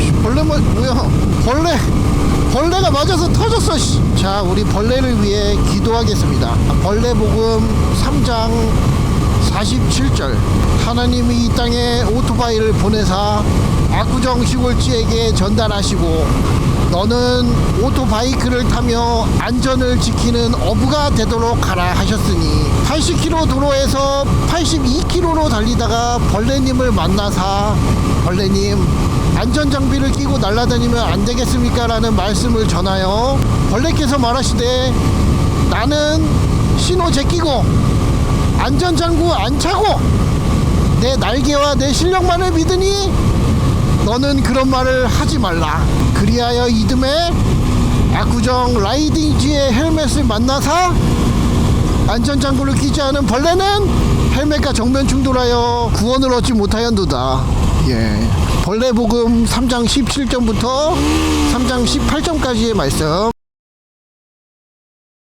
씨, 벌레 뭐 뭐야? 벌레 벌레가 맞아서 터졌어 씨. 자 우리 벌레를 위해 기도하겠습니다. 벌레 복음 3장 47절. 하나님이 이 땅에 오토바이를 보내사 압구정 시골지에게 전달하시고 너는 오토바이크를 타며 안전을 지키는 어부가 되도록 하라 하셨으니 80km 도로에서 82km로 달리다가 벌레님을 만나사 벌레님 안전장비를 끼고 날아다니면 안 되겠습니까? 라는 말씀을 전하여 벌레께서 말하시되 나는 신호 제끼고 안전장구 안 차고 내 날개와 내 실력만을 믿으니 너는 그런 말을 하지 말라. 그리하여 이듬해 압구정 라이딩지의 헬멧을 만나사 안전장구를 끼지 않은 벌레는 헬멧과 정면 충돌하여 구원을 얻지 못하였도다. 예. 벌레 복음 3장 17점부터 3장 18점까지의 말씀.